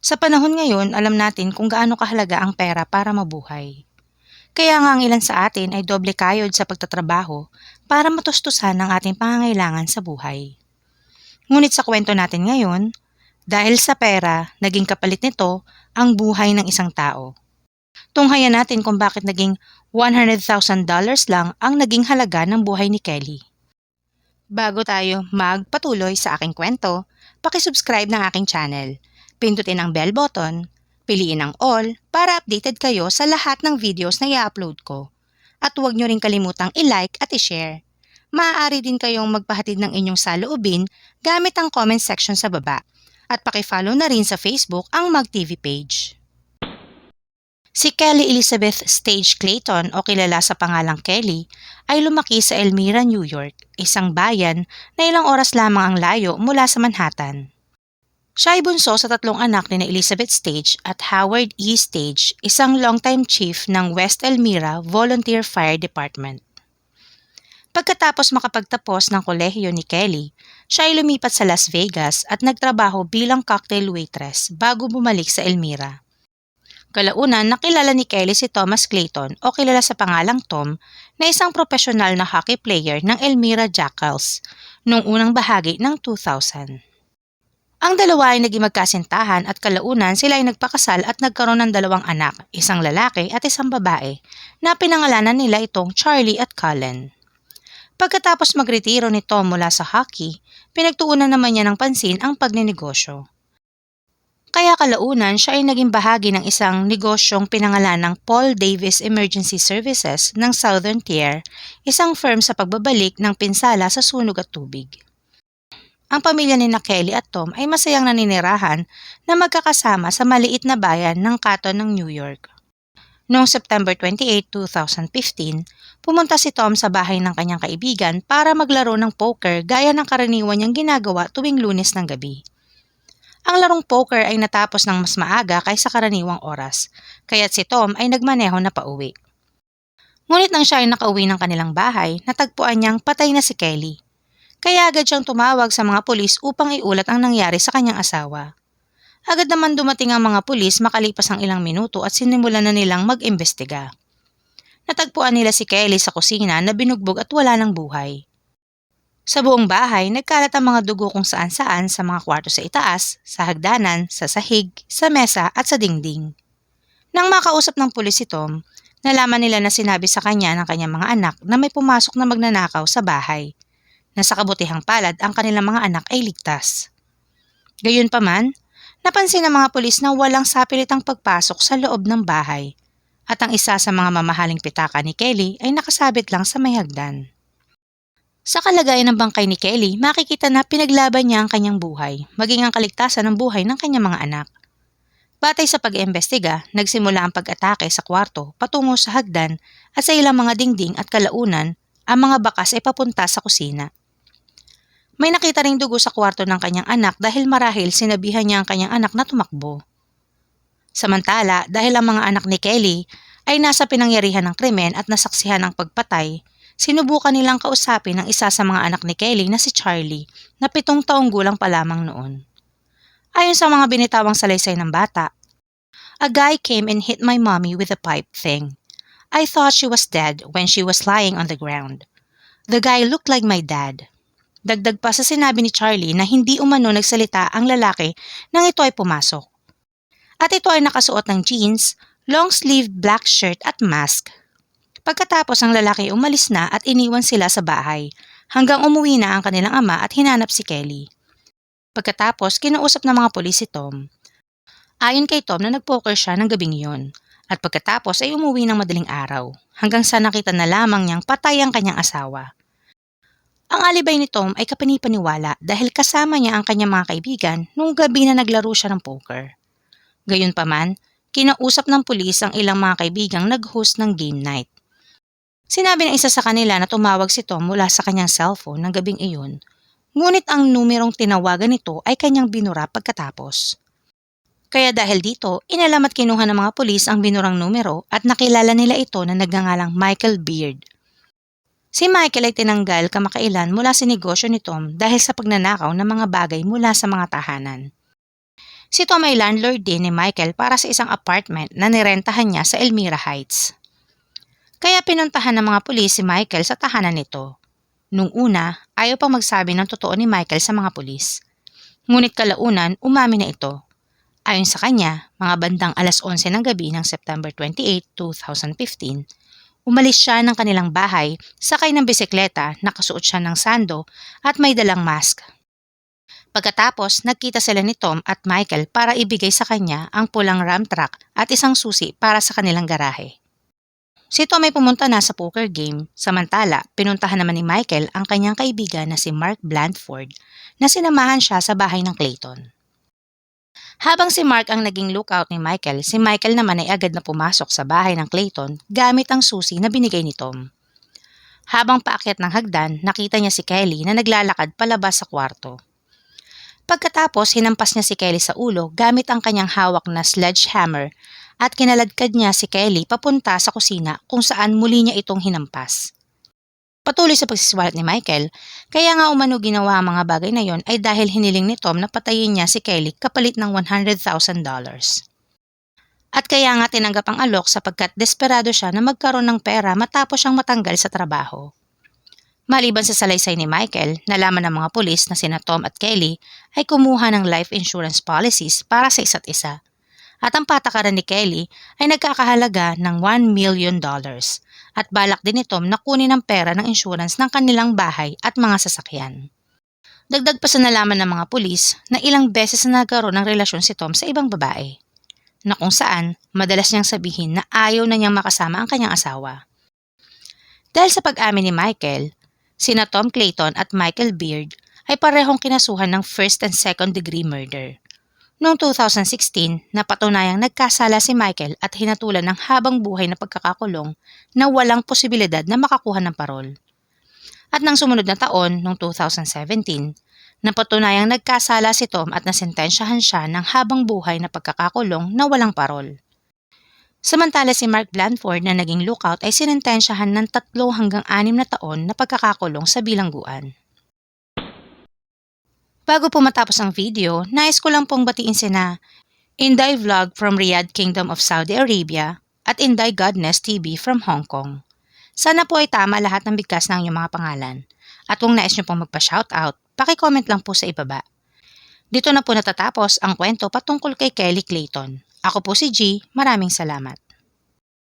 Sa panahon ngayon, alam natin kung gaano kahalaga ang pera para mabuhay. Kaya nga ang ilan sa atin ay doble kayod sa pagtatrabaho para matustusan ang ating pangangailangan sa buhay. Ngunit sa kwento natin ngayon, dahil sa pera, naging kapalit nito ang buhay ng isang tao. Tunghayan natin kung bakit naging $100,000 lang ang naging halaga ng buhay ni Kelly. Bago tayo magpatuloy sa aking kwento, pakisubscribe ng aking channel. Pindutin ang bell button, piliin ang all para updated kayo sa lahat ng videos na i-upload ko. At huwag nyo rin kalimutang i-like at i-share. Maaari din kayong magpahatid ng inyong saloobin gamit ang comment section sa baba. At pakifollow na rin sa Facebook ang MagTV page. Si Kelly Elizabeth Stage Clayton o kilala sa pangalang Kelly ay lumaki sa Elmira, New York, isang bayan na ilang oras lamang ang layo mula sa Manhattan. Siya ay bunso sa tatlong anak ni Elizabeth Stage at Howard E. Stage, isang longtime chief ng West Elmira Volunteer Fire Department. Pagkatapos makapagtapos ng kolehiyo ni Kelly, siya ay lumipat sa Las Vegas at nagtrabaho bilang cocktail waitress bago bumalik sa Elmira. Kalaunan, nakilala ni Kelly si Thomas Clayton o kilala sa pangalang Tom na isang profesional na hockey player ng Elmira Jackals noong unang bahagi ng 2000. Ang dalawa ay naging magkasintahan at kalaunan sila ay nagpakasal at nagkaroon ng dalawang anak, isang lalaki at isang babae, na pinangalanan nila itong Charlie at Cullen. Pagkatapos magretiro ni Tom mula sa hockey, pinagtuunan naman niya ng pansin ang pagninegosyo. Kaya kalaunan siya ay naging bahagi ng isang negosyong pinangalan ng Paul Davis Emergency Services ng Southern Tier, isang firm sa pagbabalik ng pinsala sa sunog at tubig. Ang pamilya ni na Kelly at Tom ay masayang naninirahan na magkakasama sa maliit na bayan ng Canton ng New York. Noong September 28, 2015, pumunta si Tom sa bahay ng kanyang kaibigan para maglaro ng poker gaya ng karaniwan niyang ginagawa tuwing lunes ng gabi. Ang larong poker ay natapos ng mas maaga kaysa karaniwang oras, kaya't si Tom ay nagmaneho na pauwi. Ngunit nang siya ay nakauwi ng kanilang bahay, natagpuan niyang patay na si Kelly. Kaya agad siyang tumawag sa mga pulis upang iulat ang nangyari sa kanyang asawa. Agad naman dumating ang mga pulis makalipas ang ilang minuto at sinimulan na nilang mag-imbestiga. Natagpuan nila si Kelly sa kusina na binugbog at wala ng buhay. Sa buong bahay, nagkalat ang mga dugo kung saan saan sa mga kwarto sa itaas, sa hagdanan, sa sahig, sa mesa at sa dingding. Nang makausap ng pulis si Tom, nalaman nila na sinabi sa kanya ng kanyang mga anak na may pumasok na magnanakaw sa bahay. Na sa kabutihang palad ang kanilang mga anak ay ligtas. Gayunpaman, napansin ng mga pulis na walang sapilitang pagpasok sa loob ng bahay at ang isa sa mga mamahaling pitaka ni Kelly ay nakasabit lang sa may hagdan. Sa kalagayan ng bangkay ni Kelly, makikita na pinaglaban niya ang kanyang buhay, maging ang kaligtasan ng buhay ng kanyang mga anak. Batay sa pag-iimbestiga, nagsimula ang pag-atake sa kwarto patungo sa hagdan at sa ilang mga dingding at kalaunan, ang mga bakas ay papunta sa kusina. May nakita ring dugo sa kwarto ng kanyang anak dahil marahil sinabihan niya ang kanyang anak na tumakbo. Samantala, dahil ang mga anak ni Kelly ay nasa pinangyarihan ng krimen at nasaksihan ng pagpatay, sinubukan nilang kausapin ang isa sa mga anak ni Kelly na si Charlie na pitong taong gulang pa lamang noon. Ayon sa mga binitawang salaysay ng bata, A guy came and hit my mommy with a pipe thing. I thought she was dead when she was lying on the ground. The guy looked like my dad. Dagdag pa sa sinabi ni Charlie na hindi umano nagsalita ang lalaki nang ito ay pumasok. At ito ay nakasuot ng jeans, long-sleeved black shirt at mask Pagkatapos ang lalaki umalis na at iniwan sila sa bahay, hanggang umuwi na ang kanilang ama at hinanap si Kelly. Pagkatapos, kinausap ng mga pulis si Tom. Ayon kay Tom na nagpoker siya ng gabing iyon, at pagkatapos ay umuwi ng madaling araw, hanggang sa nakita na lamang niyang patay ang kanyang asawa. Ang alibay ni Tom ay kapanipaniwala dahil kasama niya ang kanyang mga kaibigan nung gabi na naglaro siya ng poker. Gayunpaman, kinausap ng pulis ang ilang mga kaibigang nag-host ng game night. Sinabi ng isa sa kanila na tumawag si Tom mula sa kanyang cellphone ng gabing iyon, ngunit ang numerong tinawagan nito ay kanyang binura pagkatapos. Kaya dahil dito, inalam at kinuha ng mga pulis ang binurang numero at nakilala nila ito na nagngangalang Michael Beard. Si Michael ay tinanggal kamakailan mula sa negosyo ni Tom dahil sa pagnanakaw ng mga bagay mula sa mga tahanan. Si Tom ay landlord din ni Michael para sa isang apartment na nirentahan niya sa Elmira Heights. Kaya pinuntahan ng mga pulis si Michael sa tahanan nito. Nung una, ayaw pang magsabi ng totoo ni Michael sa mga pulis. Ngunit kalaunan, umami na ito. Ayon sa kanya, mga bandang alas 11 ng gabi ng September 28, 2015, umalis siya ng kanilang bahay, sakay ng bisikleta, nakasuot siya ng sando at may dalang mask. Pagkatapos, nagkita sila ni Tom at Michael para ibigay sa kanya ang pulang ram truck at isang susi para sa kanilang garahe. Si Tom ay pumunta na sa poker game, samantala pinuntahan naman ni Michael ang kanyang kaibigan na si Mark Blandford na sinamahan siya sa bahay ng Clayton. Habang si Mark ang naging lookout ni Michael, si Michael naman ay agad na pumasok sa bahay ng Clayton gamit ang susi na binigay ni Tom. Habang paakyat ng hagdan, nakita niya si Kelly na naglalakad palabas sa kwarto. Pagkatapos, hinampas niya si Kelly sa ulo gamit ang kanyang hawak na sledgehammer at kinaladkad niya si Kelly papunta sa kusina kung saan muli niya itong hinampas. Patuloy sa pagsisiwalat ni Michael, kaya nga umano ginawa ang mga bagay na yon ay dahil hiniling ni Tom na patayin niya si Kelly kapalit ng $100,000. At kaya nga tinanggap ang alok sapagkat desperado siya na magkaroon ng pera matapos siyang matanggal sa trabaho. Maliban sa salaysay ni Michael, nalaman ng mga pulis na sina Tom at Kelly ay kumuha ng life insurance policies para sa isa't isa. At ang patakaran ni Kelly ay nagkakahalaga ng $1 million at balak din ni Tom na kunin ang pera ng insurance ng kanilang bahay at mga sasakyan. Dagdag pa sa nalaman ng mga pulis na ilang beses na nagkaroon ng relasyon si Tom sa ibang babae, na kung saan madalas niyang sabihin na ayaw na niyang makasama ang kanyang asawa. Dahil sa pag-amin ni Michael, sina Tom Clayton at Michael Beard ay parehong kinasuhan ng first and second degree murder. Noong 2016, napatunayang nagkasala si Michael at hinatulan ng habang buhay na pagkakakulong na walang posibilidad na makakuha ng parol. At nang sumunod na taon, noong 2017, napatunayang nagkasala si Tom at nasentensyahan siya ng habang buhay na pagkakakulong na walang parol. Samantala si Mark Blandford na naging lookout ay sinentensyahan ng tatlo hanggang anim na taon na pagkakakulong sa bilangguan. Bago po matapos ang video, nais ko lang pong batiin sina Inday Vlog from Riyadh Kingdom of Saudi Arabia at Inday Godness TV from Hong Kong. Sana po ay tama lahat ng bigkas ng inyong mga pangalan. At kung nais nyo pong magpa-shoutout, pakicomment lang po sa ibaba. Dito na po natatapos ang kwento patungkol kay Kelly Clayton. Ako po si G, maraming salamat.